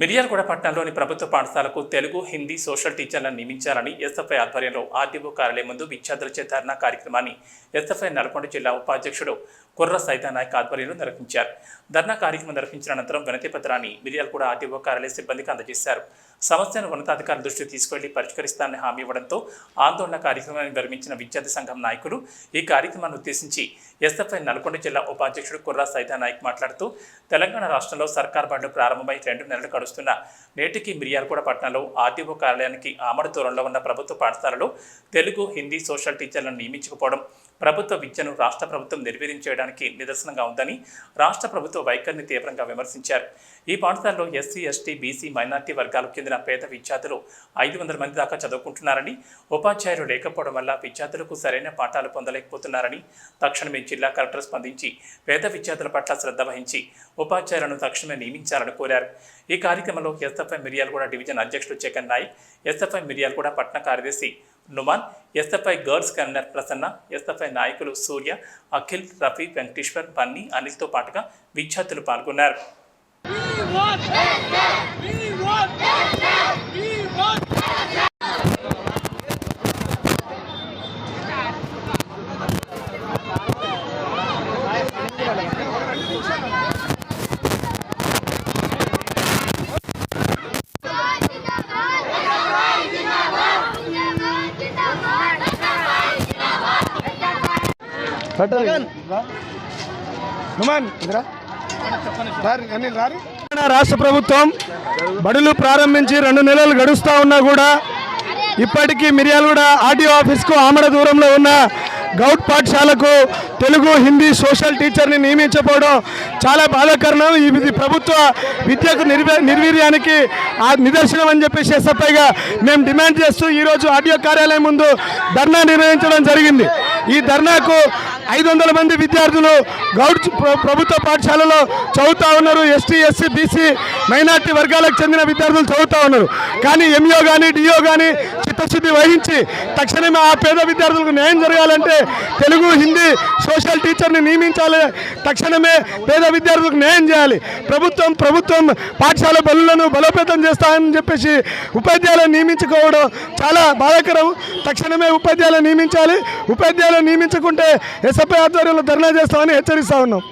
మిర్యాలగూడ పట్టణంలోని ప్రభుత్వ పాఠశాలకు తెలుగు హిందీ సోషల్ టీచర్లను నియమించాలని ఎస్ఎఫ్ఐ ఆధ్వర్యంలో ఆర్డీఓ కార్యాలయం ముందు విద్యార్థులచే ధర్నా కార్యక్రమాన్ని ఎస్ఎఫ్ఐ నల్గొండ జిల్లా ఉపాధ్యక్షుడు కుర్ర సైతానాయక్ ఆధ్వర్యంలో నిర్వహించారు. ధర్నా కార్యక్రమం నిర్వహించిన అనంతరం వినతి పత్రాన్ని మిర్యాలగూడ ఆర్డీఓ కార్యాలయ సిబ్బందికి అందజేశారు. సమస్యను ఉన్నతాధికారుల దృష్టికి తీసుకెళ్ళి పరిష్కరిస్తానని హామీ ఇవ్వడంతో ఆందోళన కార్యక్రమాన్ని నిర్వహించిన విద్యార్థి సంఘం నాయకులు ఈ కార్యక్రమాన్ని ఉద్దేశించి ఎస్ఎఫ్ఐ నల్గొండ జిల్లా ఉపాధ్యక్షుడు కుర్రా సైదా నాయక్ మాట్లాడుతూ తెలంగాణ రాష్ట్రంలో సర్కార్ బండ్లు ప్రారంభమై రెండు నెలలు గడుస్తున్న నేటికి మిర్యాలగూడ పట్టణంలో ఆర్టీఓ కార్యాలయానికి ఆమడ దూరంలో ఉన్న ప్రభుత్వ పాఠశాలలో తెలుగు హిందీ సోషల్ టీచర్లను నియమించకపోవడం ప్రభుత్వ విద్యను రాష్ట్ర ప్రభుత్వం నిర్వీర్యం చేయడానికి నిదర్శనంగా ఉందని రాష్ట్ర ప్రభుత్వ వైఖరిని తీవ్రంగా విమర్శించారు. ఈ పాఠశాలలో ఎస్సీ ఎస్టీ బీసీ మైనార్టీ వర్గాలకు చెందిన పేద విద్యార్థులు ఐదు వందల మంది దాకా చదువుకుంటున్నారని ఉపాధ్యాయులు లేకపోవడం వల్ల విద్యార్థులకు సరైన పాఠాలు పొందలేకపోతున్నారని తక్షణమే జిల్లా కలెక్టర్ స్పందించి పేద విద్యార్థుల పట్ల శ్రద్ధ వహించి ఉపాధ్యాయులను తక్షణమే నియమించాలని కోరారు. ఈ కార్యక్రమంలో ఎస్ఎఫ్ఐ మిర్యాలగూడ డివిజన్ అధ్యక్షుడు జగన్ నాయక్ ఎస్ఎఫ్ఐ మిర్యాలగూడ పట్టణ కార్యదర్శి Numan SFI girls convener Prasanna SFI నాయకులు సూర్య అఖిల్ రఫీ వెంకటేశ్వర్ బన్నీ అనిల్తో పాటుగా విద్యార్థులు పాల్గొన్నారు Thank you. రాష్ట్ర ప్రభుత్వం బడులు ప్రారంభించి రెండు నెలలు గడుస్తూ ఉన్నా కూడా ఇప్పటికీ మిర్యాలగూడ ఆర్టీఓ ఆఫీస్కు ఆమడ దూరంలో ఉన్న గౌట్ పాఠశాలకు తెలుగు హిందీ సోషల్ టీచర్ని నియమించకపోవడం చాలా బాధాకరణం. ఇది ప్రభుత్వ విద్యకు నిర్వీ నిర్వీర్యానికి ఆ నిదర్శనం అని చెప్పేసి ఎస్ఎఫ్ఐగా మేము డిమాండ్ చేస్తూ ఈరోజు ఆర్టీఓ కార్యాలయం ముందు ధర్నా నిర్వహించడం జరిగింది. ఈ ధర్నాకు ఐదు వందల మంది విద్యార్థులు గౌడ్ ప్రభుత్వ పాఠశాలలో చదువుతా ఉన్నారు. ఎస్టీ ఎస్సీ బీసీ మైనార్టీ వర్గాలకు చెందిన విద్యార్థులు చదువుతా ఉన్నారు. కానీ ఎంఈఓ కానీ డిఓ కానీ చిత్తశుద్ధి వహించి తక్షణమే ఆ పేద విద్యార్థులకు న్యాయం జరగాలంటే తెలుగు హిందీ సోషల్ టీచర్ని నియమించాలి. తక్షణమే పేద విద్యార్థులకు న్యాయం చేయాలి. ప్రభుత్వం ప్రభుత్వం పాఠశాల బలులను బలోపేతం చేస్తామని చెప్పేసి ఉపాధ్యాయులను నియమించుకోవడం చాలా బాధాకరం. తక్షణమే ఉపాధ్యాయులను నియమించాలి. ఉపాధ్యాయులను నియమించకుంటే ఎస్ఎఫ్ఐ ఆధ్వర్యంలో ధర్నా చేస్తామని హెచ్చరిస్తా ఉన్నాం.